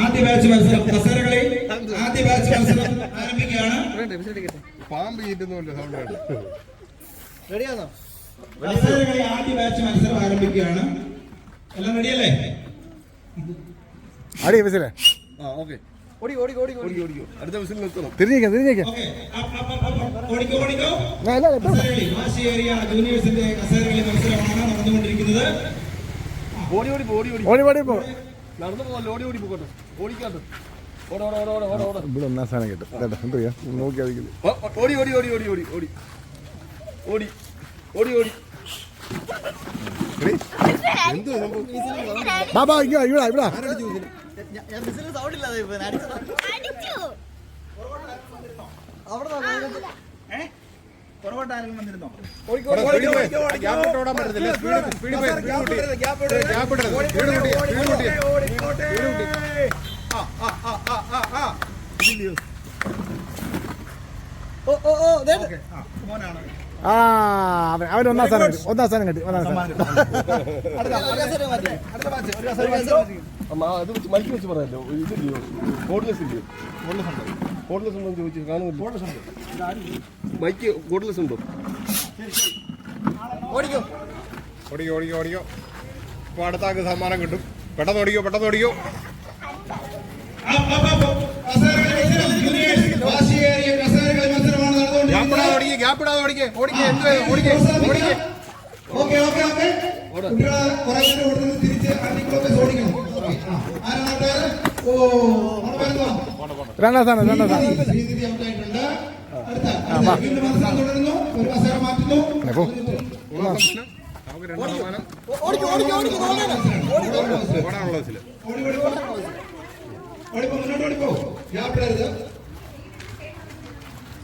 ആദ്യ ബാച്ച് മത്സരം കസേരകളി ആദ്യ ബാച്ച് മത്സരം ആരംഭിക്കുകയാണ്. പാമ്പ് ഈറ്റുന്നില്ല സൗണ്ട് റെഡിയാണോ കസേരകളി ആദ്യ ബാച്ച് മത്സരം ആരംഭിക്കുകയാണ്. എല്ലാം റെഡിയല്ലേ അടി ബസ്സിലെ ആ ഓക്കെ ഓടി ഓടി ഓടി ഓടി. ഓടി അടുത്ത ബസ്സിൽ നിർത്തണം. തിരിഞ്ഞേക്കാം തിരിഞ്ഞേക്കാം. ഓക്കെ ഓടിക്കോ ഓടിക്കോ. കസേരകളി വാശിയേറിയ ജൂനിയേഴ്സിന്റെ കസേരകളി മത്സരമാണ് നടന്നുകൊണ്ടിരിക്കുന്നത്. ഓടി ഓടി ഓടി ഓടി. ഓടി ഓടി പോ. നടന്നു പോകല്ലോ ഓടി ഓടി പോകട്ടെ. ഓടിക്കാട്ടോ ഓട ഓട ഓട ഓട ഓട ഇവിടെ ഒന്നാം സ്ഥാനം കിട്ടും. കേട്ടോ എന്ത് ചെയ്യാം നോക്കി ഓ, ഓടി ഓടി ഓടി ഓടി ഓടി ഓടി. ഓടി ഓടി ഓടി. ബാബാ ഇങ്ങോ ഇവിടെ ഇവിടെ ഗ്യാപ്പ് പുറകോട്ട് ആ അവൻ ഒന്നാം സ്ഥാനം കിട്ടി ഒന്നാം സ്ഥാനം കിട്ടി ഒന്നാം സ്ഥാനം അത് മത്സരിച്ച് പറയല്ലോ ഇതില്ലയോ? ബോർഡ്ലെസ് ഇല്ലയോ? ബോർഡ്ലെസ് ഉണ്ടോ. കോട്ടലസ് ഉണ്ടോ എന്ന് ചോദിച്ചു കാണുന്നില്ല ബൈക്ക് കോട്ടലസ് ഉണ്ടോ ഓടിക്കോ. ഓടിക്കോ ഓടിക്കോ ഓടിക്കോ. അപ്പോൾ അടുത്ത ആൾക്ക് സമ്മാനം കിട്ടും. പെട്ടെന്ന് ഓടിക്കോ പെട്ടെന്ന് ഓടിക്കോ. ഗ്യാപ്പിടാതെ ഓടിക്കുക ഓടിക്കേ ഓടിക്കുക ഓടിക്കുക ഓടിക്കേ ഓടിക്കേ ഓടിക്കുക ഓടിക്കേ ഓക്കെ ഓക്കെ കുട്ടികളെ കുറെ പേര് ഓടുന്നത് തിരിച്ച് അണ്ടിക്കുളത്തിൽ ഓടിക്കണം. ആരാണ് നാട്ടുകാരൻ ഓ അവിടെ വരുന്നോ? രണ്ടാം സ്ഥാനം രണ്ടാം സ്ഥാനം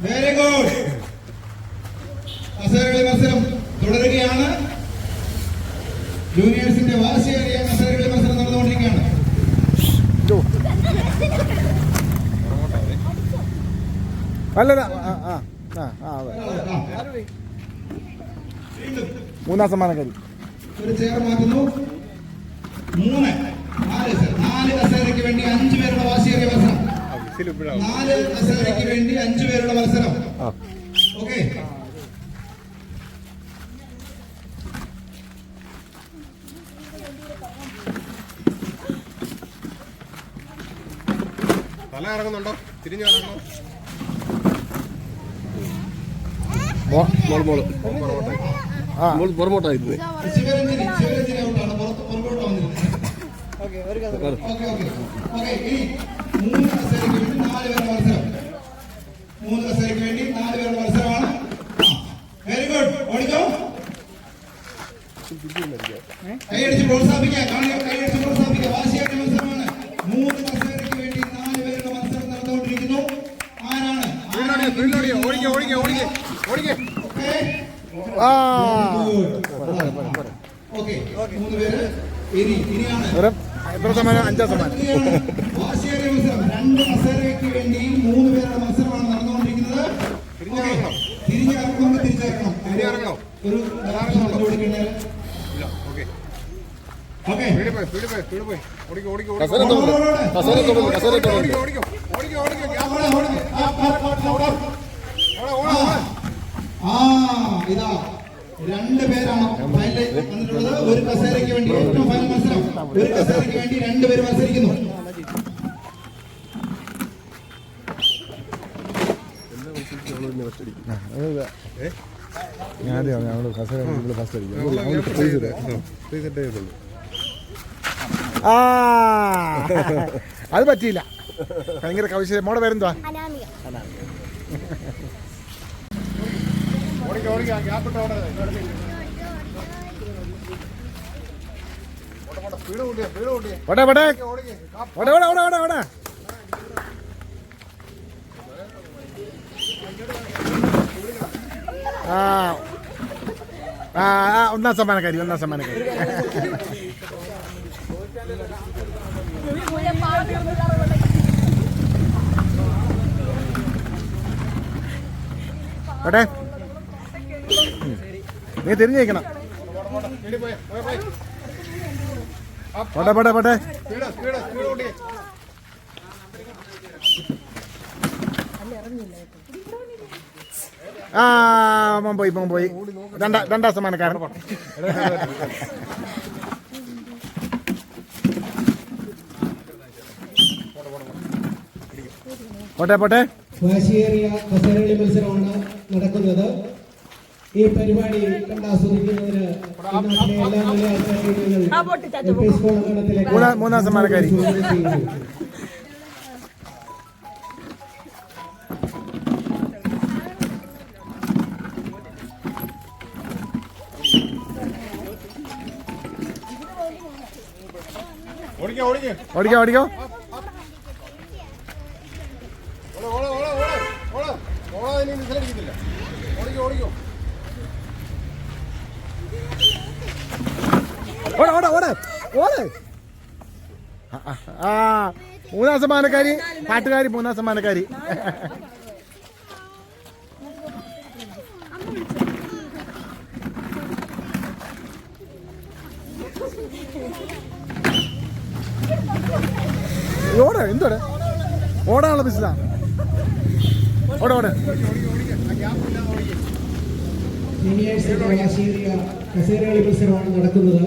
വെരി ഗുഡ് മത്സരം തുടരുകയാണ്. ജൂനിയേഴ്സിന്റെ വാശിയേറിയ അല്ലല്ല ആ ആ ആ. മൂന്നാം സമ്മാനക്കാരി. മൂന്ന്. നാല് നാല് കസേരയ്ക്ക് വേണ്ടി അഞ്ചു പേരുടെ വാശിയേറിയ മത്സരം. നാല് കസേരയ്ക്ക് വേണ്ടി അഞ്ചു പേരുടെ മത്സരം. ഓക്കെ തല ഇറങ്ങുന്നുണ്ടോ തിരിഞ്ഞു ഇറങ്ങണോ പുറമോട്ടായിരുന്നു. Okay okay okay. ഓക്കെ ഇനി മൂന്ന് പേര്. എരി എരിയാണ് എത്ര ശതമാനം അഞ്ചാം ശതമാനം രണ്ട് മത്സരയ്ക്ക് വേണ്ടി മൂന്ന് പേരുടെ മത്സരമാണ് നടന്നുകൊണ്ടിരിക്കുന്നത്. തിരിഞ്ഞിറങ്ങുമ്പോൾ തിരിച്ചിറങ്ങണം. തിരിഞ്ഞിറങ്ങണം. ഒരു കൊടുക്കണേ ഓക്കെ. ഇതാ. രണ്ട് പേരാണ് ഫൈനലിൽ വന്നിട്ടുള്ളത്. ഒരു കസേരയ്ക്ക് വേണ്ടി ഏറ്റവും ഫൈനൽ മത്സരം. ഒരു കസേരയ്ക്ക് വേണ്ടി രണ്ട് പേര് മത്സരിക്കുന്നു. ഞാൻ ആദ്യം ഞങ്ങൾ കസേര ഫസ്റ്റ് അടിക്കും അത് പറ്റിയില്ല. ഭയങ്കര കവിശ മോടെ പേരെന്തുവാ? ആ ആ ഒന്നാം സമ്മാനക്കാരി ഒന്നാം സമ്മാനക്കാരി. എവിടെ നീ തിരിഞ്ഞേക്കണം. പോട്ടെ പോട്ടെ പോട്ടെ. ആ മോൻ പോയി മോൻ പോയി. രണ്ടാ രണ്ടാം സമ്മാനക്കാരൻ. പോട്ടെ പോട്ടെ. മത്സരമാണ് നടക്കുന്നത്. ഈ പരിപാടി കണ്ടാസ്വദിക്കുന്നതിന് മൂന്നാം സമ്മാനക്കാരി. ഓടിക്കോ ഓടിക്കോ ഓടിക്കോ ഓടിക്കോ. ഓടെ ഓടെ ഓടെ ഓടെ. ആ, മൂന്നാം സമ്മാനക്കാരി പാട്ടുകാരി മൂന്നാം സമ്മാനക്കാരി. ഓടെ എന്തോടെ ഓടാനുള്ള ബിസിലാ ഓടെ ഓടെ. വാശിയേറിയ കസേരകളി മത്സരമാണ് നടക്കുന്നത്.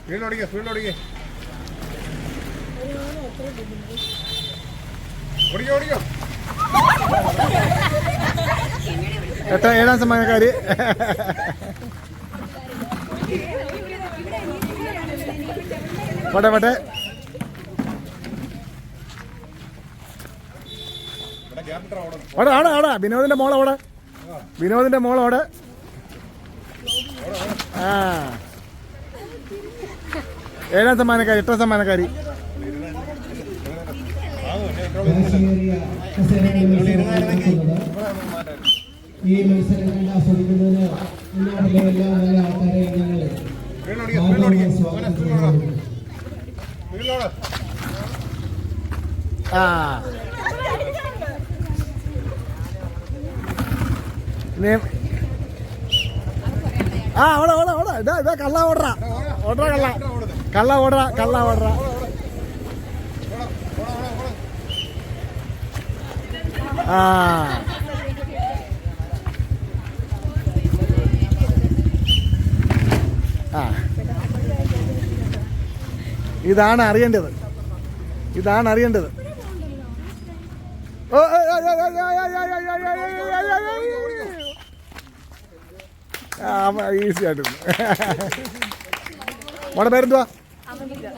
സ്പീഡിലോടിക്കേ സ്പീഡിലോടിക്കേ ഓടിക്കോ. ഓടിക്കോ എത്ര ഏഴാം സമ്മാനക്കാര്? പോട്ടെ പോട്ടെ. അവിടെ അവിടെ. വിനോദിന്റെ മോളവിടെ. വിനോദിന്റെ മോളവിടെ. ഏഴാം സമ്മാനക്കാരി? എട്ടാം സമ്മാനക്കാരി? ഈ മത്സരങ്ങൾ ആസ്വദിക്കുന്നതിന് നാട്ടിലെ എല്ലാ നല്ല ആൾക്കാരെ ഞങ്ങൾ സ്വാഗതം ചെയ്യുന്നു ആ ഓടാ ഓടാ ഓടാ ഇതാ ഇതാ കള്ള ഓടറ ഓടറ കള്ള കള്ള ഓടറ കള്ള ഓടറ ആ ആ ഇതാണ് അറിയേണ്ടത് ഇതാണ് അറിയേണ്ടത് ഓ, ഈസി ആയിട്ട്. മോടെ പേരെന്തുവാ?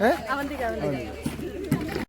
ഏ?